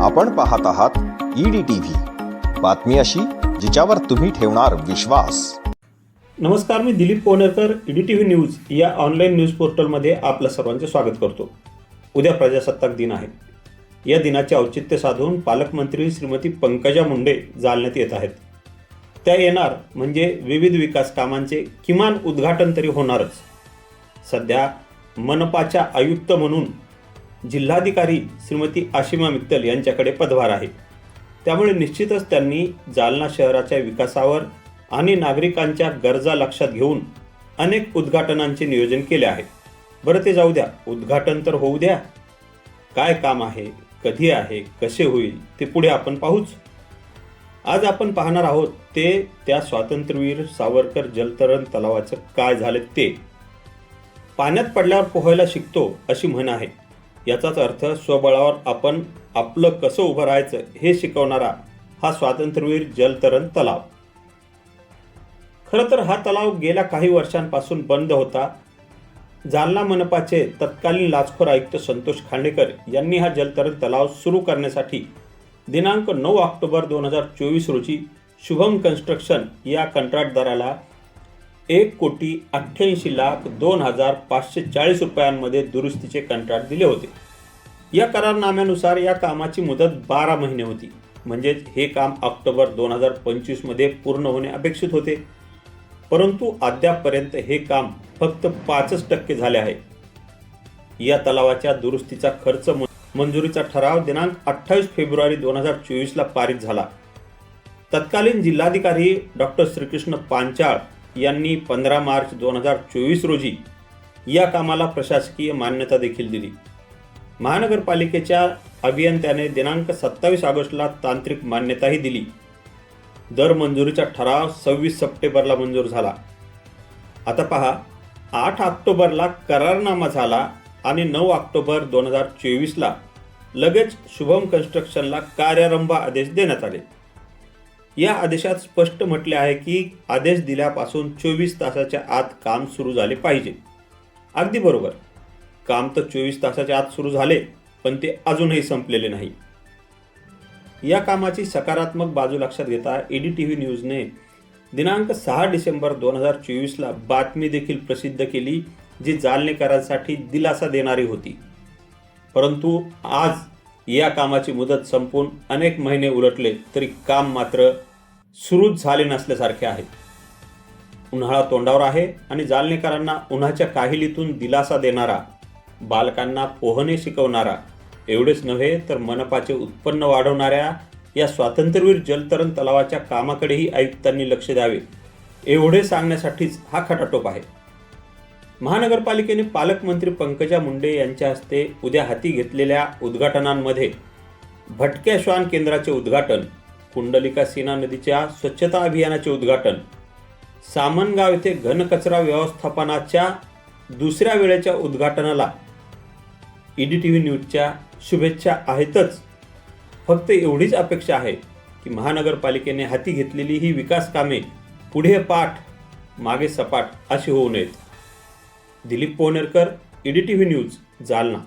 आपण पाहत आहात ईडी टीव्ही बातमी अशी जिच्यावर तुम्ही ठेवणार विश्वास. नमस्कार मी Dilip Konerkar ED T V news या ऑनलाईन न्यूज पोर्टलमध्ये आपलं सर्वांचे स्वागत करतो. उद्या प्रजासत्ताक दिन आहे. या दिनाचे औचित्य साधून पालकमंत्री श्रीमती पंकजा मुंडे जालन्यात येत आहेत. त्या येणार म्हणजे विविध विकास कामांचे किमान उद्घाटन तरी होणारच. सध्या मनपाच्या आयुक्त म्हणून जिल्हाधिकारी श्रीमती आशिमा मित्तल यांच्याकडे पदभार आहे. त्यामुळे निश्चितच त्यांनी जालना शहराच्या विकासावर आणि नागरिकांच्या गरजा लक्षात घेऊन अनेक उद्घाटनांचे नियोजन केले आहे. बरं ते जाऊ द्या. उद्घाटन तर होऊ द्या. काय काम आहे? कधी आहे? कसे होईल? ते पुढे आपण पाहूच. आज आपण पाहणार आहोत ते त्या स्वातंत्र्यवीर सावरकर जलतरण तलावाचं काय झालं ते. पाण्यात पडल्यावर पोहायला शिकतो अशी म्हण आहे. याचाच अर्थ स्वबळावर आपण आपलं कसं उभं राहायचं हे शिकवणारा हा स्वातंत्र्यवीर जलतरण तलाव. खरं तर हा तलाव गेल्या काही वर्षांपासून बंद होता. जालना मनपाचे तत्कालीन लाचखोर आयुक्त संतोष खांडेकर यांनी हा जलतरण तलाव सुरू करण्यासाठी दिनांक नऊ ऑक्टोबर दोन हजार चोवीस रोजी शुभम कन्स्ट्रक्शन या कंत्राटदाराला एक कोटी अठ्ठ्याऐंशी लाख दोन हजार पाचशे चाळीस रुपयांमध्ये दुरुस्तीचे कंत्राट दिले होते. या करारनाम्यानुसार या कामाची मुदत बारा महिने होती. म्हणजेच हे काम ऑक्टोबर दोन हजार पंचवीसमध्ये पूर्ण होणे अपेक्षित होते. परंतु अद्यापपर्यंत हे काम फक्त पाचच टक्के झाले आहे. या तलावाच्या दुरुस्तीचा खर्च म- मंजुरीचा ठराव दिनांक अठ्ठावीस फेब्रुवारी दोन हजार चोवीसला पारित झाला. तत्कालीन जिल्हाधिकारी डॉक्टर श्रीकृष्ण पांचाळ यांनी पंधरा मार्च दोन हजार चोवीस रोजी या कामाला प्रशासकीय मान्यता देखील दिली. महानगरपालिकेच्या अभियंत्याने दिनांक सत्तावीस ऑगस्टला तांत्रिक मान्यताही दिली. दर मंजुरीचा ठराव सव्वीस सप्टेंबरला मंजूर झाला. आता पहा आठ ऑक्टोबरला करारनामा झाला आणि नऊ ऑक्टोबर दोन हजार चोवीसला लगेच शुभम कन्स्ट्रक्शनला कार्यारंभ आदेश देण्यात आले. या आदेशात स्पष्ट म्हटले आहे की आदेश दिल्यापासून चोवीस तासाच्या आत काम सुरू झाले पाहिजे. अगदी बरोबर. काम तर चोवीस तासाच्या आत सुरू झाले पण ते अजूनही संपलेले नाही. या कामाची सकारात्मक बाजू लक्षात घेता ईडी टी व्ही न्यूजने दिनांक सहा डिसेंबर दोन हजार चोवीसला बातमी देखील प्रसिद्ध केली जी जालनेकरांसाठी दिलासा देणारी होती. परंतु आज या कामाची मुदत संपून अनेक महिने उलटले तरी काम मात्र सुरूच झाले नसल्यासारखे आहे उन्हाळा तोंडावर आहे आणि जालनेकरांना उन्हाच्या काहिलीतून दिलासा देणारा बालकांना पोहणे शिकवणारा एवढेच नव्हे तर मनपाचे उत्पन्न वाढवणाऱ्या या स्वातंत्र्यवीर जलतरण तलावाच्या कामाकडेही आयुक्तांनी लक्ष द्यावे. एवढे सांगण्यासाठीच हा खटाटोप आहे. महानगरपालिकेने पालकमंत्री पंकजा मुंडे यांच्या हस्ते उद्या हाती घेतलेल्या उद्घाटनांमध्ये भटक्या श्वान केंद्राचे उद्घाटन कुंडलिका सीना नदीच्या स्वच्छता अभियानाचे उद्घाटन. सामनगाव येथे घनकचरा व्यवस्थापनाच्या दुसऱ्या वेळेच्या उद्घाटनाला ईडी टी व्ही न्यूजच्या शुभेच्छा आहेतच. फक्त एवढीच अपेक्षा आहे की महानगरपालिकेने हाती घेतलेली ही विकास कामे पुढे पाठ मागे सपाट अशी होऊ नयेत. Dilip Pohnerkar ED T V news Jalna.